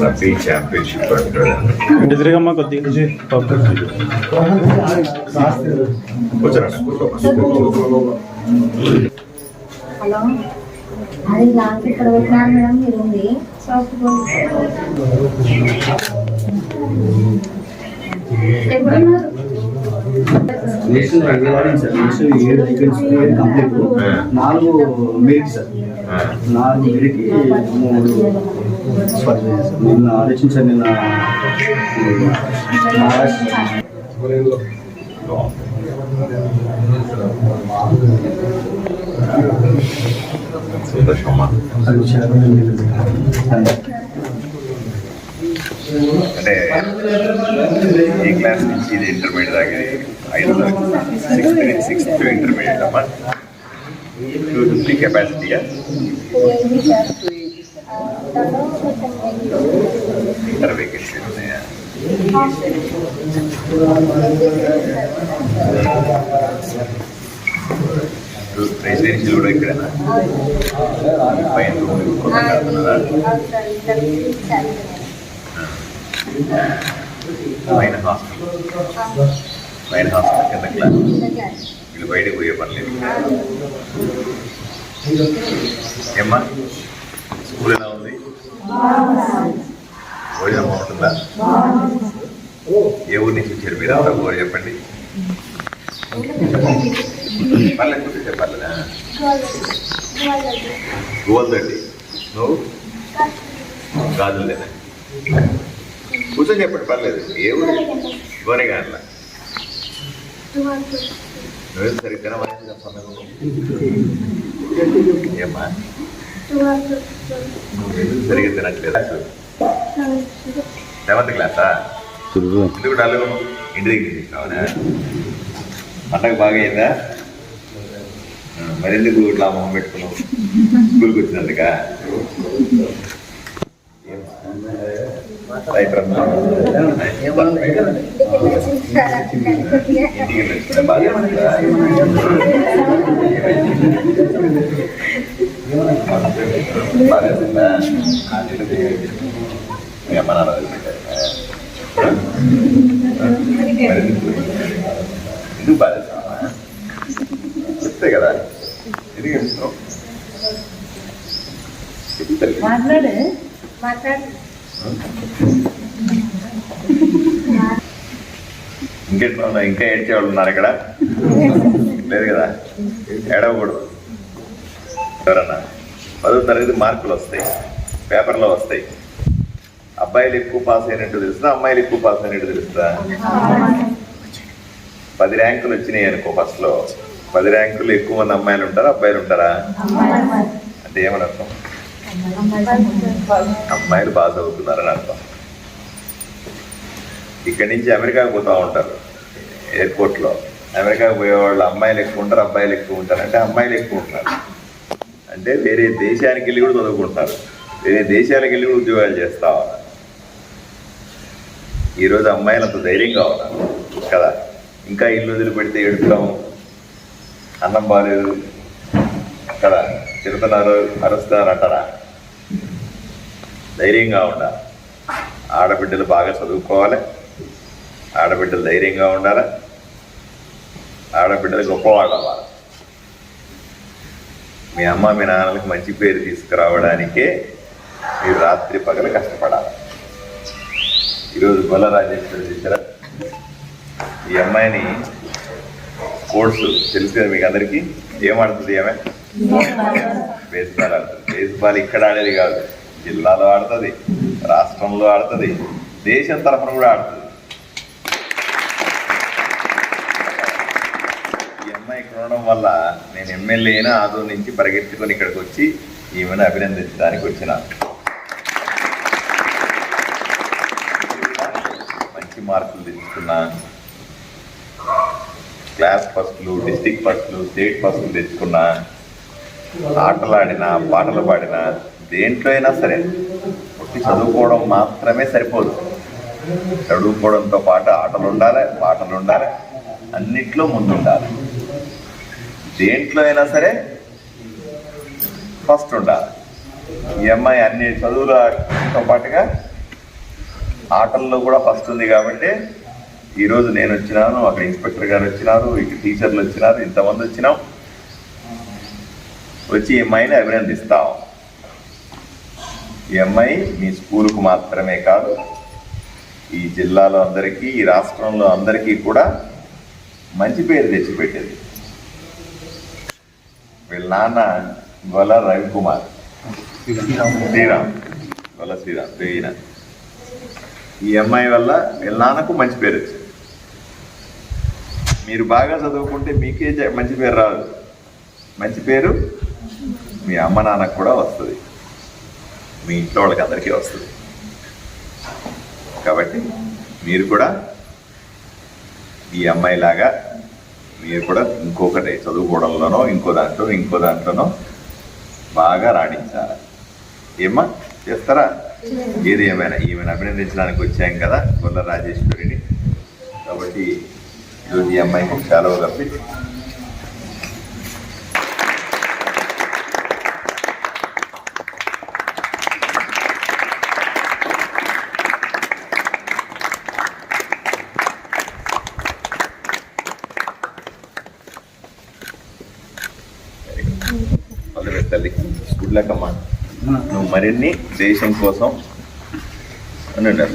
Rafi championship అంటాడు ఇంటి తిరగమ్మా కొద్దిగా కూర్చోరా కూర్చో హలో అది లాంగ్ ఇక్కడ పెట్టినారు మేడం మీరు ఉంది soft ఎప్పుడున్నారు national regarding sir national ఏడు వేకెన్సీ కంప్లీట్ నాలుగు మెరిట్ సార్ నాలుగు మెరిట్కి మూడు స్పర్శ సార్ నిన్న ఆలోచించారు నిన్న అంటే ఏ క్లాస్ నుంచి ఇది ఇంటర్మీడియట్ దాకా ఐదు సిక్స్త్ సిక్స్త్ ఇంటర్మీడియట్ అమ్మా టూ ఫిఫ్టీ కెపాసిటీయా ఏంటి సార్ దాంట్లో కొంచెం ఇంటర్ వేకెన్సీ ఉన్నాయా రెసిడెన్షియల్ కూడా ఇక్కడేనా పైన రూమ్ కొనుక్కుంటున్నారా పైన హాస్టల్ పైన హాస్టల్ కింద క్లాస్ వీళ్ళు బయటకు పోయే పని లేదు ఏమ్మా స్కూల్ ఎలా ఉంది భోజనం బాగుంటుందా ఏ ఊరి నుంచి వచ్చారు మీరు? అంతా ఊరు చెప్పండి. పర్లేదు కూర్చో పర్లేదా గోల్దండి. నువ్వు? గాజులేనా కూర్చొని చెప్పండి పర్లేదు. ఏ ఊరు? గోనెగాట్లా నువ్వేం సరిగ్గా తినవలసింది సమయంలో ఏమ్మా? నువ్వు ఎందుకు సరిగ్గా తినట్లేదా సెవెంత్ క్లాసా ఎందుకు డల్లు ఇంటి దగ్గర తీసుకురావనా పండగ బాగా అయిందా ఆ, మరి ఎందుకు ఇట్లా మొహం పెట్టుకున్నావు స్కూల్కి వచ్చినందుక ఇంటికి వెళ్ళొచ్చిన బాగా ఎందుకు? ఎందుకు బాధేస్తావా చెప్తే కదా ఎందుకు చెప్తున్నావు చెప్పు తల్లి. మాట్లాడు మాట్లాడు ఇంకెట్లా ఉన్నా ఇంకా ఏడ్చేవాళ్ళు ఉన్నారు ఇక్కడ లేదు కదా ఏడవకూడదు ఎవరన్నా పదో తరగతి మార్కులు వస్తాయి. పేపర్లో వస్తాయి. అబ్బాయిలు ఎక్కువ పాస్ అయినట్టు తెలుస్తుందా? అమ్మాయిలు ఎక్కువ పాస్ అయినట్టు తెలుస్తుందా? పది ర్యాంకులు వచ్చినాయి అనుకో ఫస్ట్లో పది ర్యాంకులు ఎక్కువ మంది అమ్మాయిలు ఉంటారా? అబ్బాయిలు ఉంటారా? అంటే ఏమని అర్థం? అమ్మాయిలు పాస్ అవుతున్నారని అర్థం. ఇక్కడి నుంచి అమెరికాకు పోతూ ఉంటారు. ఎయిర్పోర్ట్లో. అమెరికాకు పోయేవాళ్ళు అమ్మాయిలు ఎక్కువ ఉంటారు? అబ్బాయిలు ఎక్కువ ఉంటారు? అంటే అమ్మాయిలు ఎక్కువ ఉంటారు అంటే వేరే దేశానికి వెళ్ళి కూడా చదువుకుంటారు. వేరే దేశాలకు వెళ్ళి కూడా ఉద్యోగాలు చేస్తా ఉన్నారు. ఈరోజు అమ్మాయిలు అంత ధైర్యంగా ఉన్నారు. కదా? ఇంకా ఇల్లు వదిలిపెడితే ఎడుతాం అన్నం బాలేదు. కదా? తిడుతున్నారు అరుస్తున్నారు అంటారా? ధైర్యంగా ఉండాలి. ఆడబిడ్డలు బాగా చదువుకోవాలి. ఆడబిడ్డలు ధైర్యంగా ఉండాలి. ఆడబిడ్డలు గొప్పవాళ్ళు అవ్వాలి. మీ అమ్మ మీ నాన్నలకు మంచి పేరు తీసుకురావడానికే మీరు రాత్రి పగలు కష్టపడాలి. ఈరోజు గొల్లరాజేశ్వరి దగ్గర ఈ అమ్మాయిని స్పోర్ట్స్ తెలుసు మీకు అందరికీ? ఏమాడుతుంది ఆమె? బేస్బాల్ ఆడుతుంది. బేస్బాల్ ఇక్కడ ఆడేది కాదు జిల్లాలో ఆడుతుంది రాష్ట్రంలో ఆడుతుంది దేశం తరఫున కూడా ఆడుతుంది ఈ అమ్మాయి ఇక్కడ ఉండడం వల్ల నేను ఎమ్మెల్యే అయినా ఆదో నుంచి పరిగెత్తుకొని ఇక్కడికి వచ్చి ఈమెను అభినందించడానికి వచ్చిన. మంచి మార్కులు తెచ్చుకున్నా. క్లాస్ ఫస్ట్లు డిస్టిక్ ఫస్ట్లు స్టేట్ ఫస్ట్లు తెచ్చుకున్నా. ఆటలాడినా పాటలు పాడినా దేంట్లో అయినా సరే ఒట్టి చదువుకోవడం మాత్రమే సరిపోదు. చదువుకోవడంతో పాటు ఆటలు ఉండాలి పాటలు ఉండాలి అన్నిట్లో ముందు ఉండాలి దేంట్లో అయినా సరే ఫస్ట్ ఉండాలి. ఈ అమ్మాయి అన్ని చదువులతో పాటుగా ఆటల్లో కూడా ఫస్ట్ ఉంది కాబట్టి ఈరోజు నేను వచ్చినాను అక్కడ ఇన్స్పెక్టర్ గారు వచ్చినారు ఇక టీచర్లు వచ్చినారు ఇంతమంది వచ్చినాం. వచ్చి ఈ అమ్మాయిని అభినందిస్తాం. ఈ అమ్మాయి మీ స్కూలుకు మాత్రమే కాదు ఈ జిల్లాలో అందరికీ ఈ రాష్ట్రంలో అందరికీ కూడా మంచి పేరు తెచ్చిపెట్టేది. వీళ్ళ నాన్న గొల్ల రవికుమార్. శ్రీరామ్. గొల్ల శ్రీరామ్ ఈయన ఈ అమ్మాయి వల్ల వీళ్ళ నాన్నకు మంచి పేరు వచ్చింది. మీరు బాగా చదువుకుంటే మీకే జ- మంచి పేరు రాదు. మంచి పేరు మీ అమ్మ నాన్నకు కూడా వస్తుంది. మీ ఇంట్లో వాళ్ళకి అందరికీ వస్తుంది. కాబట్టి మీరు కూడా ఈ అమ్మాయిలాగా మీరు కూడా ఇంకొకటి చదువుకోవడంలోనో ఇంకో దాంట్లో ఇంకో దాంట్లోనో బాగా రాణించాలి. ఏమ్మా? చేస్తారా? ఏది ఏమైనా? ఈమెను అభినందించడానికి వచ్చాం కదా గొల్ల రాజేశ్వరిని. కాబట్టి ఈరోజు ఈ అమ్మాయికి చాలా కప్పి గుడ్ అమ్మా నువ్వు మరిన్ని దేశం కోసం అనండి.